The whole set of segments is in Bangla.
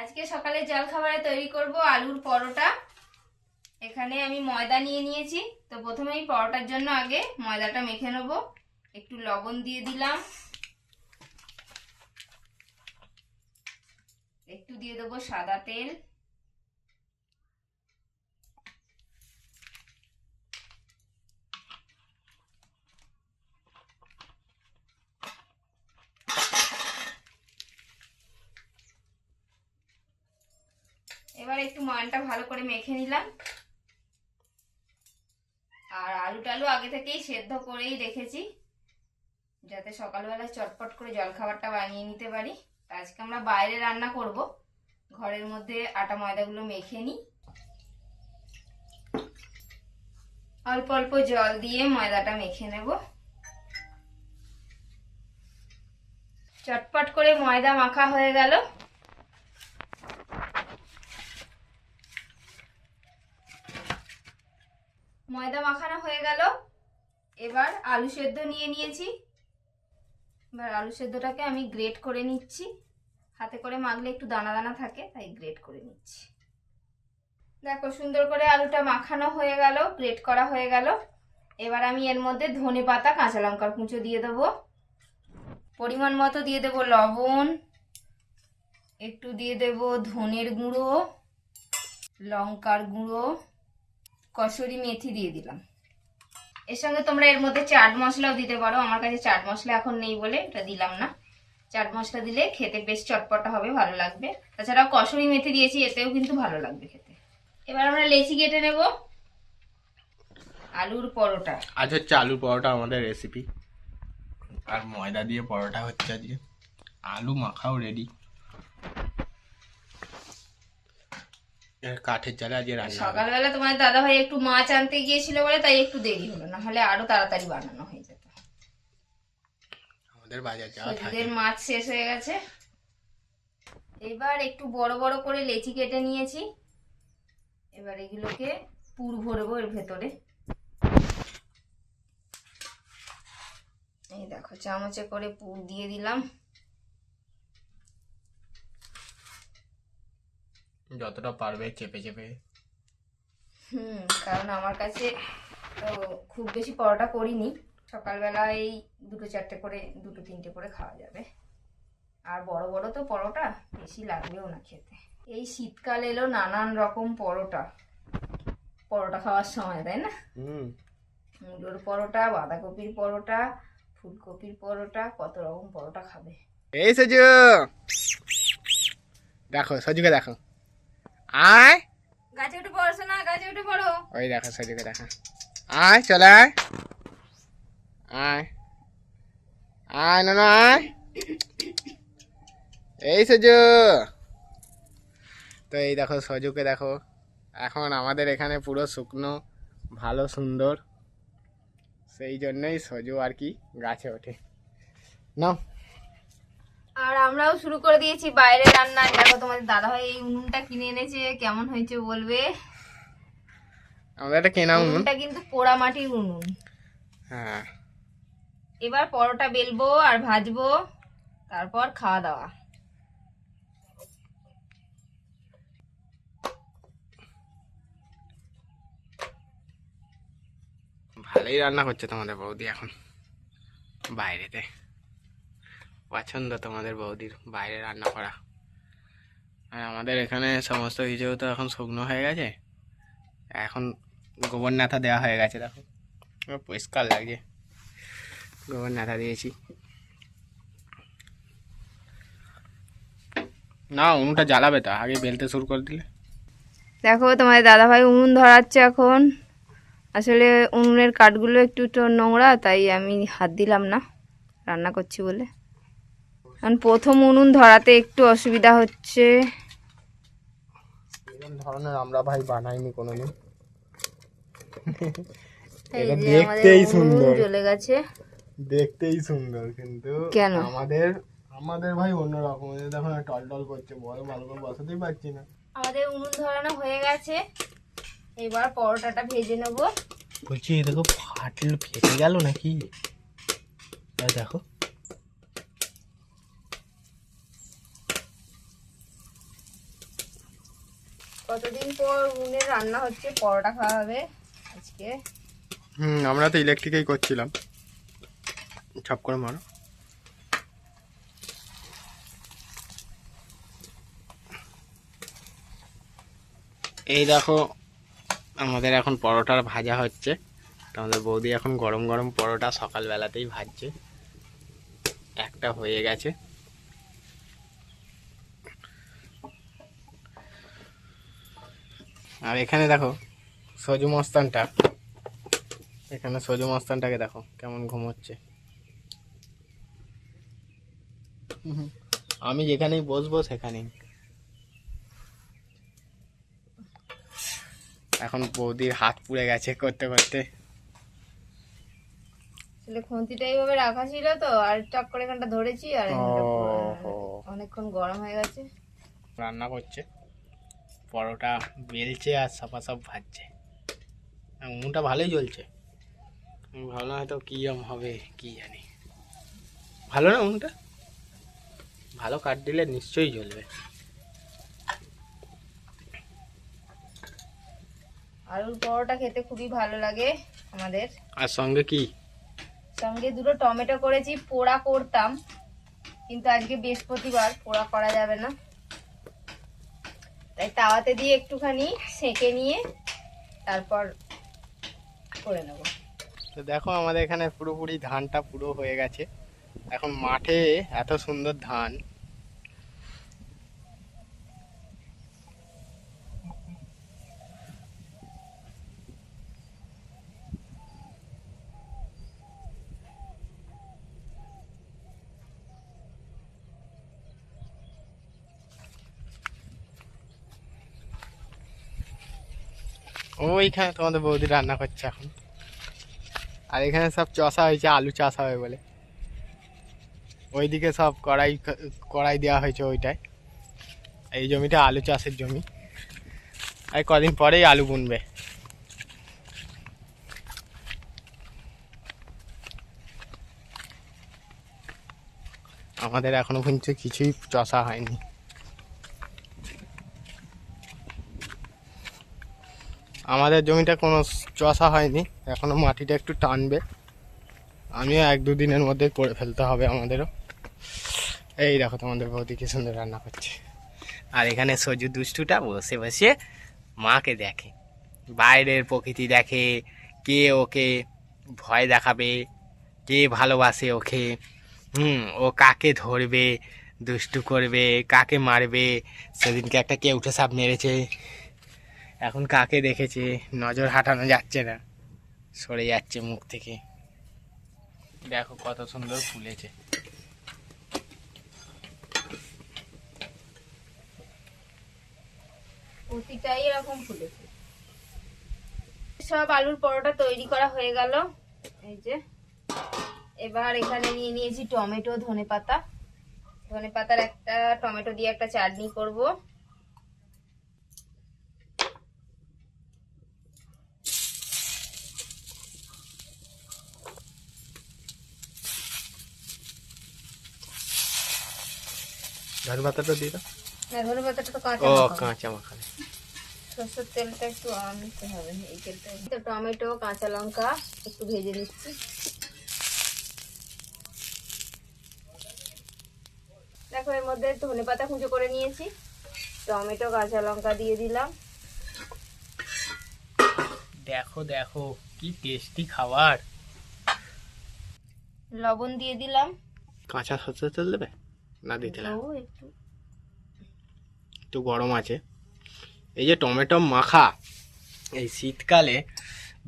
আজকে সকালে জল খাবারে তৈরি করব আলুর পরোটা। এখানে আমি ময়দা নিয়ে নিয়েছি। তো প্রথমে এই পরোটার জন্য আগে ময়দাটা মেখে নেব। একটু লবণ দিয়ে দিলাম। একটু দিয়ে দেবো সাদা তেল এবার একটু ময়নটা ভালো করে মেখে নিলাম। আর আলু টালু আগে থেকেই সেদ্ধ করেই রেখেছি, যাতে সকালবেলা চটপট করে জলখাবারটা বানিয়ে নিতে পারি। আজকে আমরা বাইরে রান্না করব, ঘরের মধ্যে আটা ময়দাগুলো মেখে নিই। অল্প অল্প জল দিয়ে ময়দাটা মেখে নেব। চটপট করে ময়দা মাখা হয়ে গেল। ময়দা মাখানো হয়ে গেল। এবার আলু সেদ্ধ নিয়ে নিয়েছি। এবার আলু সেদ্ধটাকে আমি গ্রেট করে নিচ্ছি। হাতে করে মাখলে একটু দানা দানা থাকে, তাই গ্রেট করে নিচ্ছি। দেখো, সুন্দর করে আলুটা মাখানো হয়ে গেল, গ্রেট করা হয়ে গেল। এবার আমি এর মধ্যে ধনে পাতা, কাঁচা লঙ্কার কুঁচো দিয়ে দেবো। পরিমাণ মতো দিয়ে দেবো লবণ। একটু দিয়ে দেব ধনের গুঁড়ো, লঙ্কার গুঁড়ো। কসুরি মেথি দিয়ে দিলাম। এর সঙ্গে তোমরা এর মধ্যে চাট মশলাও দিতে পারো। আমার কাছে চাট মশলা এখন নেই বলে এটা দিলাম না। চাট মশলা দিলে খেতে বেশ চটপটা হবে, ভালো লাগবে। তাছাড়াও কসুরি মেথি দিয়েছি, এতেও কিন্তু ভালো লাগবে খেতে। এবার আমরা লেচি কেটে নেব। আলুর পরোটা। আজ হচ্ছে আলুর পরোটা আমাদের রেসিপি আর ময়দা দিয়ে পরোটা হচ্ছে আজকে। আলু মাখাও রেডি কাঠের জালে আজকে রান্না সকালবেলা তোমার দাদা ভাই একটু মাছ আনতে গিয়েছিল বলে তাই একটু দেরি হলো। না হলে আরও তাড়াতাড়ি বানানো হয়ে যেত। আমাদের বাজার যাওয়া থাকে। মাছ শেষ হয়ে গেছে। এবার একটু বড় বড় করে লেচি কেটে নিয়েছি। এবার এগুলোকে পুর ভরবো এর ভেতরে। এই দেখো চামচে করে পুর দিয়ে দিলাম। যতটা পারবে চেপে চেপে। হুম কারণ আমার কাছে তো খুব বেশি পরোটা করিনি। সকালবেলা এই দুটো চারটে করে দুটো তিনটে করে খাওয়া যাবে। আর বড় বড় তো পরোটা বেশি লাগবেও না খেতে। এই শীতকাল এলো নানান রকম পরোটা। পরোটা খাওয়ার সময় তাই না? হুম। মুলোর পরোটা বাঁধাকপির পরোটা ফুলকপির পরোটা কত রকম পরোটা খাবে। এই সজু! দেখো সজুকে দেখো। আয়। গাছে উঠে পড়ছো না? গাছে উঠে পড়ো। ওই দেখো আয় চলে আয়। আয়। আয় না না আয়। এই সজু। তো এই দেখো সজুকে দেখো। এখন আমাদের এখানে পুরো শুকনো ভালো সুন্দর। সেই জন্যই সজু আর কি গাছে ওঠে। নাও। আর আমরাও শুরু করে দিয়েছি বাইরে রান্না। দেখো তোমাদের দাদা ভাই এই উনুনটা কিনে এনেছে কেমন হয়েছে বলবে? আমাদের একটা কেনা উনুন। উনুনটা কিন্তু পোড়া মাটির উনুন। হ্যাঁ। এবার পরোটা বেলবো আর ভাজবো তারপর খাওয়া দাওয়া। ভালোই রান্না করছে তোমাদের বৌদি এখন। বাইরেতে। পছন্দ তোমাদের বৌদির বাইরে রান্না করা। আর আমাদের এখানে সমস্ত কিছু তো এখন শুকনো হয়ে গেছে। এখন গোবর নাথা দেওয়া হয়ে গেছে, দেখো। পুরো পরিষ্কার লাগছে। গোবর নাথা দিয়েছি। না, উনুনটা জ্বালাবে তো, আগে বেলতে শুরু করে দিলে। দেখো, তোমাদের দাদা ভাই উনুন ধরাচ্ছে এখন। আসলে উনুনের কাঠগুলো একটু একটু নোংরা, তাই আমি হাত দিলাম না। রান্না করছি বলে। কারণ প্রথম উনুন ধরাতে একটু অসুবিধা হচ্ছে। এরকম ধরনের আমরা ভাই বানাইনি কোনোদিন। দেখতেই সুন্দর। জ্বলে গেছে। দেখতেই সুন্দর কিন্তু কেন? আমাদের আমাদের ভাই অন্যরকম। দেখো না টল টল করছে বড় ভালো করে বসাতেই পারছি না। আমাদের উনুন ধরানো হয়ে গেছে। এবার পরোটাটা ভেজে নেব। বলছি এই দেখো ফাটল ফেটে গেল নাকি? দেখো। কতদিন পর উনুনে রান্না হচ্ছে? পরোটা খাওয়া হবে আজকে। হুম, আমরা তো ইলেকট্রিকেই করছিলাম। ছাপ করে মারো। এই দেখো, আমাদের এখন পরোটার ভাজা হচ্ছে। আমাদের বৌদি এখন গরম গরম পরোটা সকালবেলাতেই ভাজছে। একটা হয়ে গেছে। আর এখানে দেখো সজু মস্তানটা। এখানে সজু মস্তানটাকে দেখো কেমন ঘুমোচ্ছে আমি যেখানেই বসবো সেখানেই। এখন বৌদির হাত পুড়ে গেছে করতে করতে। আসলে খুন্তিটা এইভাবে রাখা ছিল তো আর চক করে এখানটা ধরেছি আর। অনেকক্ষণ গরম হয়ে গেছে। রান্না করছে। পরোটা বেলছে আর সাপা সাপ ভাজছে। আর উনুনটা ভালোই জ্বলছে। আমি ভাবলাম হয়তো কী রকম হবে কি জানি। ভালো না উনুনটা ভালো কাঠ দিলে নিশ্চয়ই জ্বলবে। আলুর পরোটা খেতে খুবই ভালো লাগে আমাদের। আর সঙ্গে কি? সঙ্গে দুটো টমেটো করেছি পোড়া করতাম। কিন্তু আজকে বৃহস্পতিবার পোড়া করা যাবে না। তাই তাওয়াতে দিয়ে একটুখানি সেঁকে নিয়ে তারপর করে নেব। তো দেখো আমাদের এখানে পুরোপুরি ধানটা পুরো হয়ে গেছে। এখন মাঠে এত সুন্দর ধান। ওইখানে তোমাদের বৌদি রান্না করছে এখন। আর এখানে সব চষা হয়েছে, আলু চাষ হবে বলে। ওইদিকে সব কড়াই কড়াই দেওয়া হয়েছে ওইটায়। এই জমিটা আলু চাষের জমি। আর কদিন পরেই আলু বুনবে। আমাদের এখনও পর্যন্ত কিছুই চষা হয়নি। আমাদের জমিটা কোনো চষা হয়নি, এখনও মাটিটা একটু টানবে। আমিও এক দু দিনের মধ্যে করে ফেলতে হবে আমাদেরও। এই দেখো তোমাদের বৌদি কি সুন্দর রান্না করছে। আর এখানে সজু দুষ্টুটা বসে বসে মাকে দেখে, বাইরের প্রকৃতি দেখে, কে ওকে ভয় দেখাবে, কে ভালোবাসে ওকে, হুম, ও কাকে ধরবে, দুষ্টু করবে, কাকে মারবে, সেদিনকে একটা কে উঠে সাপ মেরেছে। এখন কাকে দেখেছে নজর হাঁটানো যাচ্ছে না। সরে যাচ্ছে মুখ থেকে। দেখো কত সুন্দর ফুলেছে। এরকম ফুলেছে। সব আলুর পরোটা তৈরি করা হয়ে গেল। এই যে। এবার এখানে নিয়ে নিয়েছি টমেটো ধনে পাতা ধনে পাতার একটা, টমেটো দিয়ে একটা চাটনি করব। ধনে পাতাটা দিয়ে দাও। না ধনে পাতাটা তো কাঁচা ও কাঁচা মাখানে সরষের তেলটা একটু আনতে হবে এই তেলটা তো টমেটো কাঁচা লঙ্কা একটু ভেজে নিচ্ছি। দেখো এর মধ্যে ধনে পাতা কুচো করে নিয়েছি। টমেটো কাঁচা লঙ্কা দিয়ে দিলাম। দেখো দেখো কি টেস্টি খাবার। লবণ দিয়ে দিলাম। কাঁচা সরষের তেল দেবে? না দিতে না দেবো একটু গরম আছে। এই যে টমেটো মাখা এই শীতকালে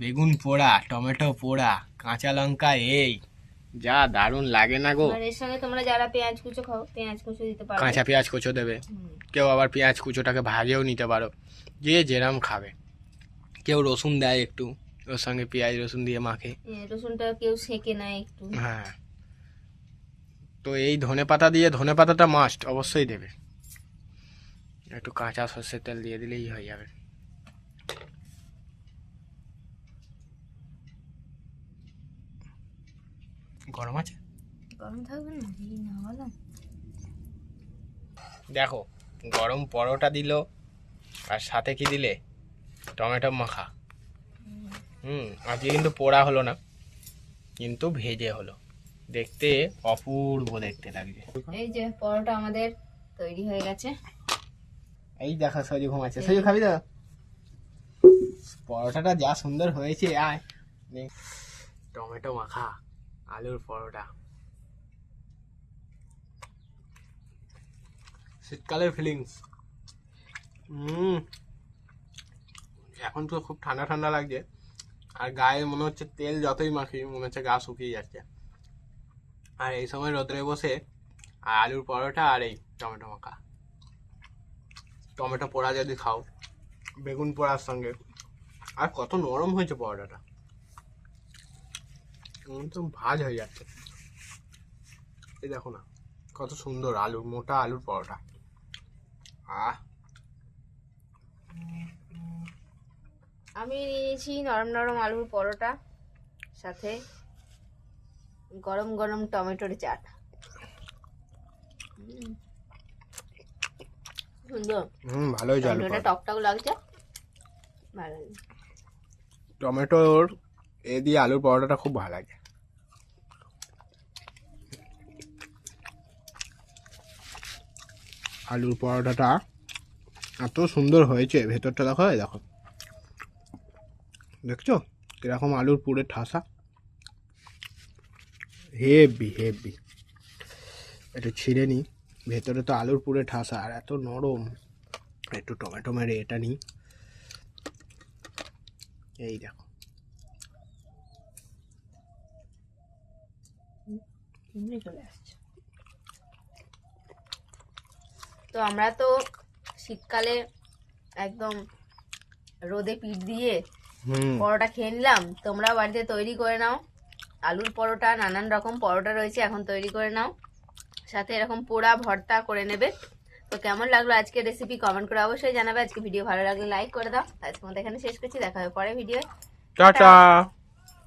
বেগুন পোড়া টমেটো পোড়া কাঁচা লঙ্কা এই যা দারুণ লাগে না গো। এর সঙ্গে তোমরা যারা পেঁয়াজ কুচো খাও পেঁয়াজ কুচো দিতে পারো কাঁচা পেঁয়াজ কুচো দেবে। কেউ আবার পেঁয়াজ কুচোটাকে ভাজেও নিতে পারো। যে যেরাম খাবে। কেউ রসুন দেয় একটু ওর সঙ্গে পেঁয়াজ রসুন দিয়ে মাখে। রসুনটা কেউ সেকে নেয় একটু। হ্যাঁ। তো এই ধনে পাতা দিয়ে ধনে পাতাটা মাস্ট অবশ্যই দেবে। একটু কাঁচা সর্ষের তেল দিয়ে দিলেই হয়ে যাবে। গরম আছে? গরম থাকবে না দেখো গরম পরোটা দিল আর সাথে কি দিলে? টমেটো মাখা। হুম আজকে কিন্তু পোড়া হলো না কিন্তু ভেজে হলো। দেখতে অপূর্ব দেখতে লাগছে। এই যে পরোটা আমাদের তৈরি হয়ে গেছে। এই দেখো সজু ঘুমাচ্ছে। সজু খাবি তো? পরোটাটা যা সুন্দর হয়েছে আয়। টমেটো মাখা আলুর পরোটা। শীতকালের ফিলিংস হুম এখন তো খুব ঠান্ডা ঠান্ডা লাগছে। আর গায়ে মনে হচ্ছে তেল যতই মাখি মনে হচ্ছে গা শুকিয়ে যাচ্ছে। আর এই সময় রোদ্রে বসে আর আলুর পরোটা আর এই টমেটো মাখা। টমেটো পোড়া যদি খাও, বেগুন পোড়ার সঙ্গে। আর কত নরম হয়েছে পরোটাটা। একদম ভাজ হয়ে যাচ্ছে। এই দেখো না, কত সুন্দর আলু, মোটা আলুর পরোটা। আহ! আমি নিয়েছি নরম নরম আলুর পরোটা সাথে। গরম গরম টমেটোর চাট। হুম। সুন্দর। হুম ভালো হয়েছে টমেটোটা পরোটা। টক টক লাগছে। ভালো টমেটোর এ দিয়ে আলুর পরোটাটা খুব ভালো লাগে। আলুর পরোটাটা এত সুন্দর হয়েছে ভেতরটা দেখো দেখো। দেখছ? কীরকম আলুর পুরে ঠাসা। Heavy heavy. একটু ছিঁড়ে নিই। ভেতরে তো আলুর পুরে ঠাসা আর এত নরম। একটু টমেটো মেরে এটা নিই। এই দেখো। তো আমরা তো শীতকালে একদম রোদে পিঠ দিয়ে পরোটা খেয়ে নিলাম। তোমরা বাড়িতে তৈরি করে নাও। আলুর পরোটা নানান রকম পরোটা রয়েছে এখন তৈরি করে নাও। সাথে এরকম পোড়া ভর্তা করে নেবে। তো কেমন লাগল আজকে রেসিপি কমেন্ট করে অবশ্যই জানাবে। আজকে ভিডিও ভালো লাগলে লাইক করে দাও। আজকে মতো এখানে শেষ করছি দেখা হবে পরে ভিডিও টাটা!